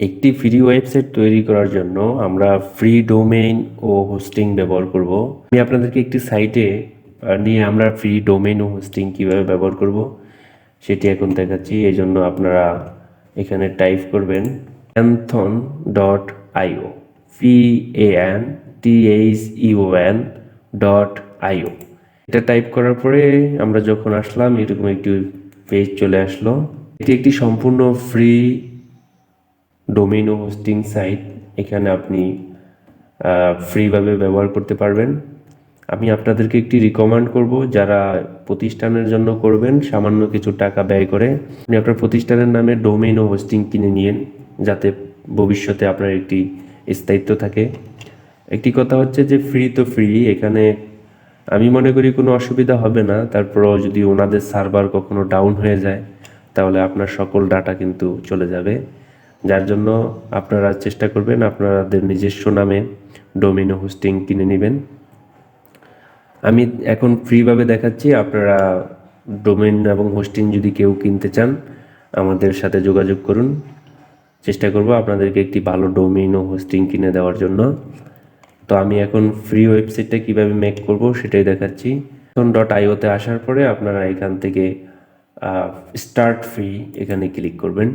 একটি free website তৈরি করার জন্য আমরা ফ্রি ডোমেইন ও হোস্টিং ব্যবহার করব। আমি আপনাদেরকে একটি সাইটে নিয়ে আমরা ফ্রি ডোমেইন ও হোস্টিং কীভাবে ব্যবহার করব সেটি এখন দেখাচ্ছি। এই জন্য আপনারা এখানে টাইপ করবেন pantheon dot IO P A N T H U N dot IO এটা টাইপ করার পরে আমরা যখন আসলাম, এরকম একটি পেজ চলে আসলো। এটি একটি সম্পূর্ণ ফ্রি ডোমেইন ও হোস্টিং সাইট এখানে আপনি ফ্রিভাবে ব্যবহার করতে পারবেন। আমি আপনাদেরকে একটি রিকমেন্ড করব, যারা প্রতিষ্ঠানের জন্য করবেন, সামান্য কিছু টাকা ব্যয় করে, আপনি আপনার প্রতিষ্ঠানের নামে ডোমেইন ও হোস্টিং কিনে নিয়েন, যাতে ভবিষ্যতে আপনার একটি স্থায়িত্ব থাকে। একটি কথা হচ্ছে যে ফ্রি তো ফ্রি এখানে আমি মনে করি কোনো অসুবিধা হবে না, তারপরও যদি ওনাদের সার্ভার কখনো ডাউন হয়ে যায়, তাহলে আপনার সকল ডাটা কিন্তু চলে যাবে। যার জন্য আপনারা চেষ্টা করবেন আপনাদের নিজস্ব নামে ডোমিনো হোস্টিং কিনে নেবেন। আমি এখন ফ্রিভাবে দেখাচ্ছি, আপনারা ডোমেন এবং হোস্টিং যদি কেউ কিনতে চান, আমাদের সাথে যোগাযোগ করুন। চেষ্টা করব আপনাদেরকে একটি ভালো ডোমেইন ও হোস্টিং কিনে দেওয়ার জন্য। তো আমি এখন ফ্রি ওয়েবসাইটটা কীভাবে মেক করব সেটাই দেখাচ্ছি। ডট আইওতে আসার পরে আপনারা এখান থেকে স্টার্ট ফ্রি এখানে ক্লিক করবেন।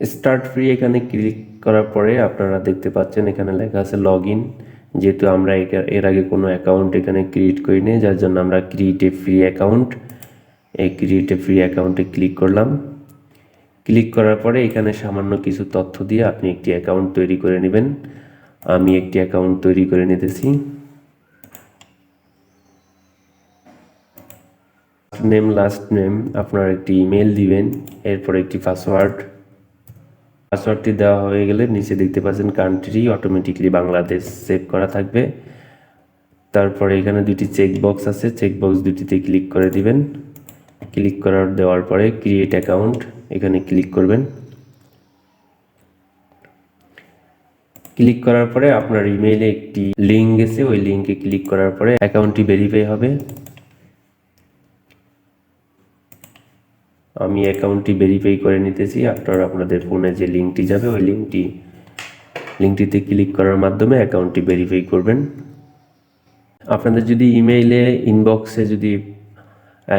স্টার্ট ফ্রি এখানে ক্লিক করার পরে আপনারা দেখতে পাচ্ছেন এখানে লেখা আছে লগ ইন যেহেতু আমরা একা- এর আগে কোনো অ্যাকাউন্ট এখানে ক্রিয়েট করিনি, যার জন্য আমরা ক্রিয়েট এ ফ্রি অ্যাকাউন্ট এই ক্রিয়েট এ ফ্রি অ্যাকাউন্টে ক্লিক করলাম। ক্লিক করার পরে এখানে সামান্য কিছু তথ্য দিয়ে আপনি একটি অ্যাকাউন্ট তৈরি করে নেবেন। আমি একটি অ্যাকাউন্ট তৈরি করে নিতেছি। নেম লাস্ট নেম আপনার একটি ইমেল দিবেন, এরপর একটি পাসওয়ার্ড পাসওয়ার্ডটি দেওয়া হয়ে গেলে নিচে দেখতে পাচ্ছেন কান্ট্রি অটোমেটিকলি বাংলাদেশ সেভ করা থাকবে। তারপরে এখানে দুটি চেক বক্স আছে চেক বক্স দুটিতে ক্লিক করে দিবেন। ক্লিক করার দেওয়ার পরে ক্রিয়েট অ্যাকাউন্ট এখানে ক্লিক করবেন। ক্লিক করার পরে আপনার ইমেইলে একটি লিঙ্ক গেছে, ওই লিঙ্কে ক্লিক করার পরে অ্যাকাউন্টটি ভেরিফাই হবে। আমি অ্যাকাউন্টটি ভেরিফাই করে নিতেছি। আপনারা, আপনাদের ফোনে যে লিঙ্কটি যাবে, ওই লিঙ্কটি লিঙ্কটিতে ক্লিক করার মাধ্যমে অ্যাকাউন্টটি ভেরিফাই করবেন। আপনাদের যদি ইমেইলে ইনবক্সে যদি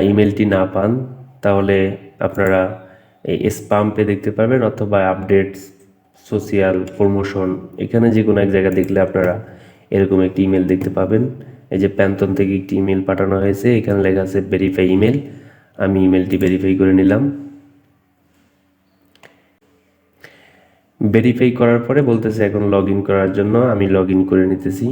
ইমেলটি না পান, তাহলে আপনারা এই স্পাম্পে দেখতে পাবেন অথবা আপডেটস সোশিয়াল প্রমোশন এখানে যে কোনো এক জায়গা দেখলে আপনারা এরকম একটি ইমেল দেখতে পাবেন। এই যে প্যান্থন থেকে একটি ইমেল পাঠানো হয়েছে, এখানে লেখা আছে ভেরিফাই ইমেল আমি ইমেলটি ভেরিফাই করে নিলাম। ভেরিফাই করার পরে বলতেছে এখন লগ ইন করার জন্য, আমি লগ ইন করে নিতেছি।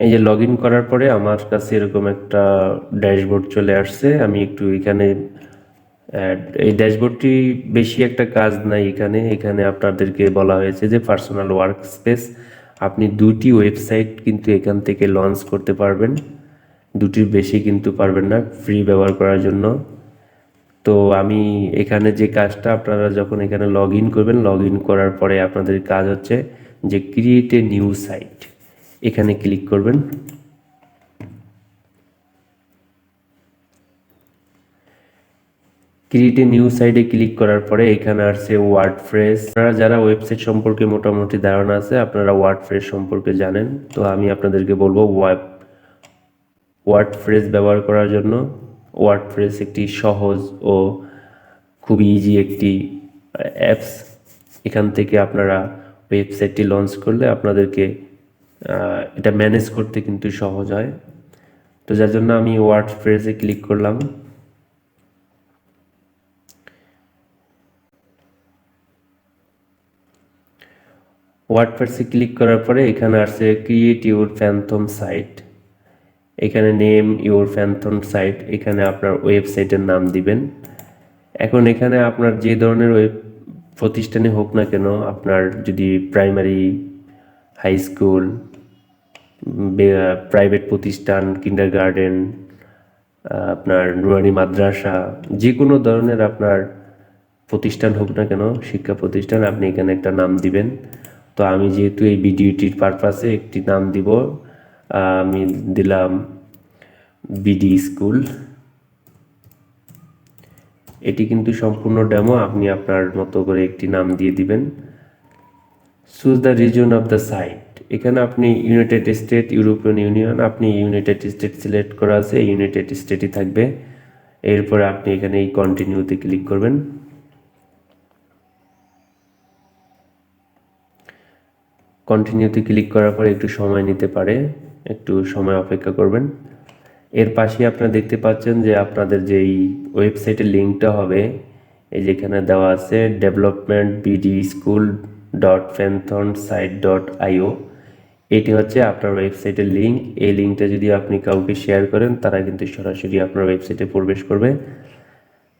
এই যে লগ ইন করার পরে আমার কাছে এরকম একটা ড্যাশবোর্ড চলে আসছে। আমি একটু এখানে এই ড্যাশবোর্ডটি বেশি একটা কাজ নাই এখানে। এখানে আপনাদেরকে বলা হয়েছে যে পার্সোনাল ওয়ার্ক স্পেস আপনি দুটি ওয়েবসাইট কিন্তু এখান থেকে লঞ্চ করতে পারবেন। দুটির বেশি কিন্তু পারবেন না ফ্রি ব্যবহার করার জন্য। তো আমি এখানে যে কাজটা আপনারা যখন এখানে লগ ইন করবেন লগ ইন করার পরে আপনাদের কাজ হচ্ছে যে ক্রিয়েট এ নিউ সাইট এখানে ক্লিক করবেন। ক্রিয়েট নিউ সাইডে ক্লিক করার পরে এখানে আসছে ওয়ার্ড ফ্রেস আপনারা যারা ওয়েবসাইট সম্পর্কে মোটামুটি ধারণা আছে, আপনারা ওয়ার্ড ফ্রেস সম্পর্কে জানেন। তো আমি আপনাদেরকে বলব ওয়েব ওয়ার্ড ফ্রেস ব্যবহার করার জন্য। ওয়ার্ড ফ্রেস একটি সহজ ও খুবই ইজি একটি অ্যাপস এখান থেকে আপনারা ওয়েবসাইটটি লঞ্চ করলে আপনাদেরকে এটা ম্যানেজ করতে কিন্তু সহজ হয়। তো যার জন্য আমি ওয়ার্ড ফ্রেসে ক্লিক করলাম। ওয়ার্ড ওয়ার্ডপ্রেসে ক্লিক করার পরে এখানে আসছে ক্রিয়েট ইউর ফ্যান্থম সাইট এখানে নেম ইউর ফ্যান্থম সাইট এখানে আপনার ওয়েবসাইটের নাম দিবেন। এখন এখানে আপনার যে ধরনের ওয়েব প্রতিষ্ঠানে হোক না কেন, আপনার যদি প্রাইমারি হাই স্কুল প্রাইভেট প্রতিষ্ঠান কিন্ডার গার্ডেন আপনার নুরানি মাদ্রাসা যে কোনো ধরনের আপনার প্রতিষ্ঠান হোক না কেন, শিক্ষা প্রতিষ্ঠান, আপনি এখানে একটা নাম দিবেন। তো আমি যেহেতু এই ভিডিওটির পারপাসে একটি নাম দিব, আমি দিলাম বিডি স্কুল। এটি কিন্তু সম্পূর্ণ ডেমো আপনি আপনার মতো করে একটি নাম দিয়ে দিবেন। Choose the region of the site এখানে আপনি ইউনাইটেড স্টেট ইউরোপিয়ান ইউনিয়ন আপনি ইউনাইটেড স্টেট সিলেক্ট করা আছে ইউনাইটেড স্টেটই থাকবে। এরপরে আপনি এখানে এই কন্টিনিউতে ক্লিক করবেন। কন্টিনিউতে ক্লিক করার পরে একটু সময় নিতে পারে, একটু সময় অপেক্ষা করবেন। এর পাশে আপনারা দেখতে পাচ্ছেন যে আপনাদের যেই ওয়েবসাইটের লিঙ্কটা হবে, এই যেখানে দেওয়া আছে development BD school dot pantheon site dot IO এটি হচ্ছে আপনার ওয়েবসাইটের লিঙ্ক এই লিঙ্কটা যদি আপনি কাউকে শেয়ার করেন, তারা কিন্তু সরাসরি আপনার ওয়েবসাইটে প্রবেশ করবে।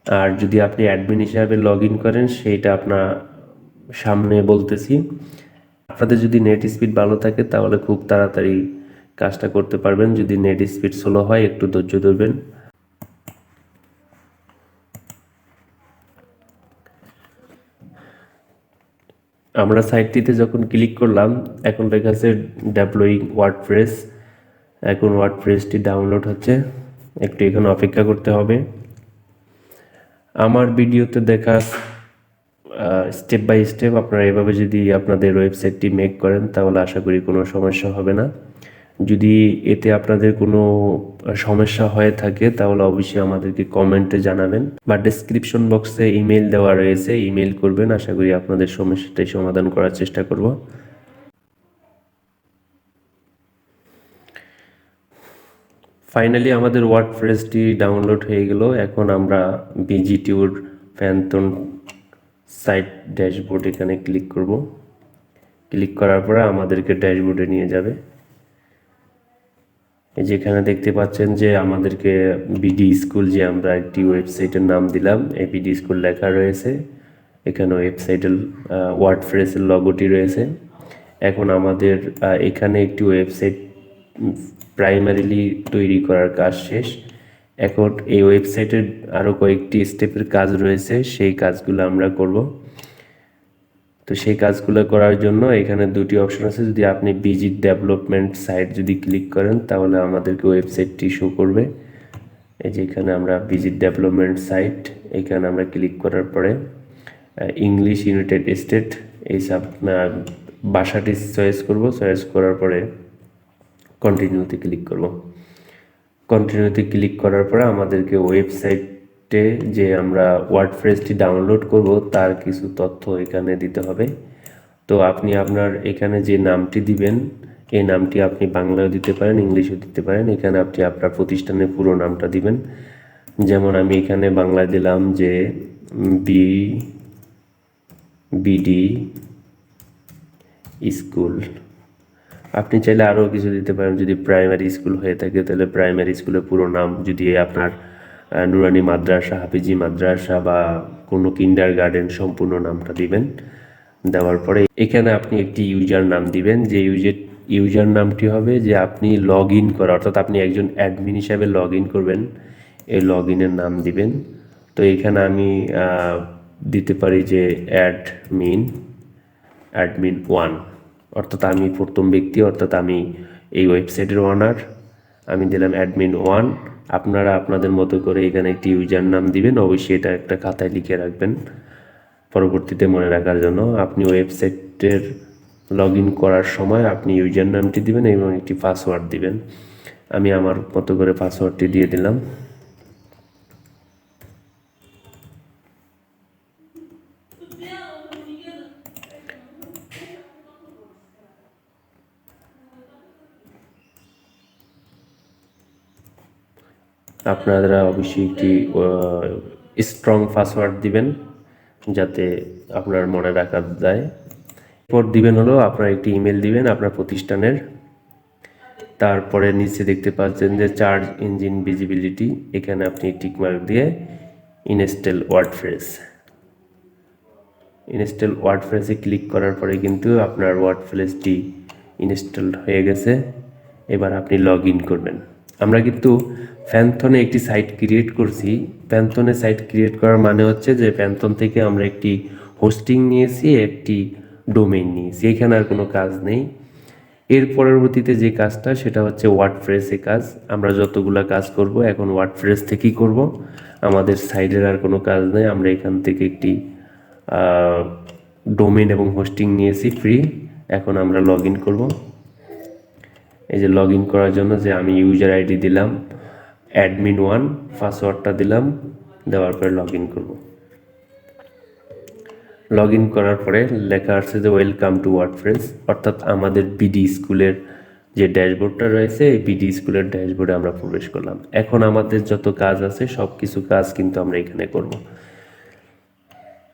আর যদি আপনি অ্যাডমিন হিসাবে লগ ইন করেন সেইটা আপনার সামনে বলতেছি। আপনাদের যদি নেট স্পিড ভালো থাকে, তাহলে খুব তাড়াতাড়ি কাজটা করতে পারবেন। যদি নেট স্পিড স্লো হয়, একটু ধৈর্য ধরবেন। আমরা সাইটটিতে যখন ক্লিক করলাম, এখন লেখা আছে ডেপ্লয়িং ওয়ার্ড প্রেস এখন ওয়ার্ড প্রেসটি ডাউনলোড হচ্ছে। একটু এখানে অপেক্ষা করতে হবে। আমার ভিডিওতে দেখা স্টেপ বাই স্টেপ আপনারা এভাবে যদি আপনাদের ওয়েবসাইটটি মেক করেন, তাহলে আশা করি কোনো সমস্যা হবে না। যদি এতে আপনাদের কোনো সমস্যা হয়ে থাকে, তাহলে অবশ্যই আমাদেরকে কমেন্টে জানাবেন। বা ডেসক্রিপশন বক্সে ইমেল দেওয়া রয়েছে ইমেল করবেন। আশা করি আপনাদের সমস্যাটাই সমাধান করার চেষ্টা করব। ফাইনালি আমাদের ওয়ার্ড ফ্রেসটি ডাউনলোড হয়ে গেল। এখন আমরা visit your pantheon site dashboard এখানে ক্লিক করব। ক্লিক করার পরে আমাদেরকে ড্যাশবোর্ডে নিয়ে যাবে। যেখানে দেখতে পাচ্ছেন যে আমাদেরকে বিডি স্কুল যে আমরা একটি ওয়েবসাইটের নাম দিলাম, এই বিডি স্কুল লেখা রয়েছে। এখানে ওয়েবসাইটের ওয়ার্ড ফ্রেসের লগোটি রয়েছে। এখন আমাদের এখানে একটি ওয়েবসাইট প্রাইমারিলি তৈরি করার কাজ শেষ। এখন এই ওয়েবসাইটের আরও কয়েকটি স্টেপের কাজ রয়েছে, সেই কাজগুলো আমরা করব। তো সেই কাজগুলো করার জন্য এখানে দুটি অপশন আছে। যদি আপনি বিজি ডেভেলপমেন্ট সাইট যদি ক্লিক করেন, তাহলে আমাদেরকে ওয়েবসাইটটি শো করবে। এই যে এখানে আমরা বিজি ডেভেলপমেন্ট সাইট এখানে আমরা ক্লিক করার পরে ইংলিশ ইউনাইটেড স্টেট এই সাব ভাষাটি চয়েস করব। চয়েস করার পরে কন্টিনিউতে ক্লিক করব। কন্টিনিউতে ক্লিক করার পরে আমাদেরকে ওয়েবসাইটে যে আমরা ওয়ার্ডপ্রেসটি ডাউনলোড করব, তার কিছু তথ্য এখানে দিতে হবে। তো আপনি আপনার এখানে যে নামটি দিবেন, এই নামটি আপনি বাংলায়ও দিতে পারেন, ইংলিশও দিতে পারেন। এখানে আপনি আপনার প্রতিষ্ঠানের পুরো নামটা দিবেন। যেমন আমি এখানে বাংলায় দিলাম যে বি, বিডি স্কুল। আপনি চাইলে আরও কিছু দিতে পারেন। যদি প্রাইমারি স্কুল হয়ে থাকে, তাহলে প্রাইমারি স্কুলের পুরো নাম যদি আপনার নুরানি মাদ্রাসা, হাফিজি মাদ্রাসা বা কোনো কিন্ডার গার্ডেন সম্পূর্ণ নামটা দিবেন। দেওয়ার পরে এখানে আপনি একটি ইউজার নাম দিবেন। যে ইউজার ইউজার নামটি হবে যে আপনি লগ ইন করা, অর্থাৎ আপনি একজন অ্যাডমিন হিসাবে লগ ইন করবেন। এই লগ ইনের নাম দিবেন। তো এখানে আমি দিতে পারি যে অ্যাডমিন অ্যাডমিন ওয়ান অর্থাৎ আমি প্রথম ব্যক্তি, অর্থাৎ আমি এই ওয়েবসাইটের ওনার আমি দিলাম অ্যাডমিন ওয়ান আপনারা আপনাদের মতো করে এখানে একটি ইউজার নাম দিবেন, অবশ্যই এটা একটা খাতায় লিখে রাখবেন। পরবর্তীতে মনে রাখার জন্য আপনি ওয়েবসাইটের লগ ইন করার সময় আপনি ইউজার নামটি দিবেন এবং একটি পাসওয়ার্ড দিবেন। আমি আমার মতো করে পাসওয়ার্ডটি দিয়ে দিলাম। আপনারা অবশ্যই একটি স্ট্রং পাসওয়ার্ড দিবেন যাতে আপনার মনে রাখা যায়। এরপর দিবেন হলো আপনার একটি ইমেল দিবেন আপনার প্রতিষ্ঠানের। তারপরে নিচে দেখতে পাচ্ছেন যে চার্জ ইঞ্জিন ভিজিবিলিটি এখানে আপনি টিকমার্ক দিয়ে ইনস্টল ওয়ার্ডফ্রেস ইনস্টল ওয়ার্ডফ্রেসে ক্লিক করার পরে কিন্তু আপনার ওয়ার্ডফ্রেসটি ইনস্টল হয়ে গেছে। এবার আপনি লগ ইন করবেন। আমরা কিন্তু প্যান্থনে একটি সাইট ক্রিয়েট করছি। প্যান্থনে সাইট ক্রিয়েট করার মানে হচ্ছে যে প্যান্থন থেকে আমরা একটি হোস্টিং নিয়েছি, একটি ডোমেইন নিয়েছি। এখানে আর কোনো কাজ নেই। এর পরবর্তীতে যে কাজটা, সেটা হচ্ছে ওয়ার্ড ওয়ার্ডপ্রেসে কাজ। আমরা যতগুলা কাজ করব, এখন ওয়ার্ড ওয়ার্ডপ্রেস থেকেই করব। আমাদের সাইডের আর কোনো কাজ নেই। আমরা এখান থেকে একটি ডোমেন এবং হোস্টিং নিয়েছি ফ্রি এখন আমরা লগ ইন করব। এই যে লগ ইন করার জন্য যে আমি ইউজার আইডি দিলাম অ্যাডমিন ওয়ান পাসওয়ার্ডটা দিলাম, দেওয়ার পরে লগ ইন করব। লগ ইন করার পরে লেখা আসছে যে ওয়েলকাম টু ওয়ার্ডপ্রেস অর্থাৎ আমাদের বিডি স্কুলের যে ড্যাশবোর্ডটা রয়েছে, এই বিডি স্কুলের ড্যাশবোর্ডে আমরা প্রবেশ করলাম। এখন আমাদের যত কাজ আছে সব কিছু কাজ কিন্তু আমরা এখানে করব।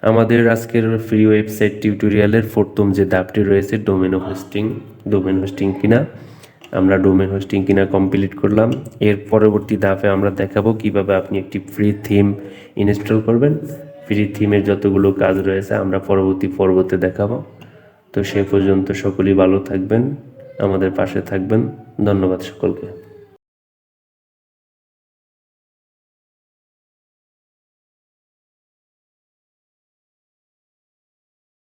আমাদের আজকের ফ্রি ওয়েবসাইট টিউটোরিয়ালের প্রথম যে ধাপটি রয়েছে ডোমেন হোস্টিং ডোমেন হোস্টিং কিনা আমরা ডোমেন হোস্টিং কিনা কমপ্লিট করলাম। এর পরবর্তী ধাপে আমরা দেখাবো কীভাবে আপনি একটি ফ্রি থিম ইনস্টল করবেন। ফ্রি থিমের যতগুলো কাজ রয়েছে আমরা পরবর্তী পর্বতে দেখাবো। তো সে পর্যন্ত সকলেই ভালো থাকবেন, আমাদের পাশে থাকবেন। ধন্যবাদ সকলকে।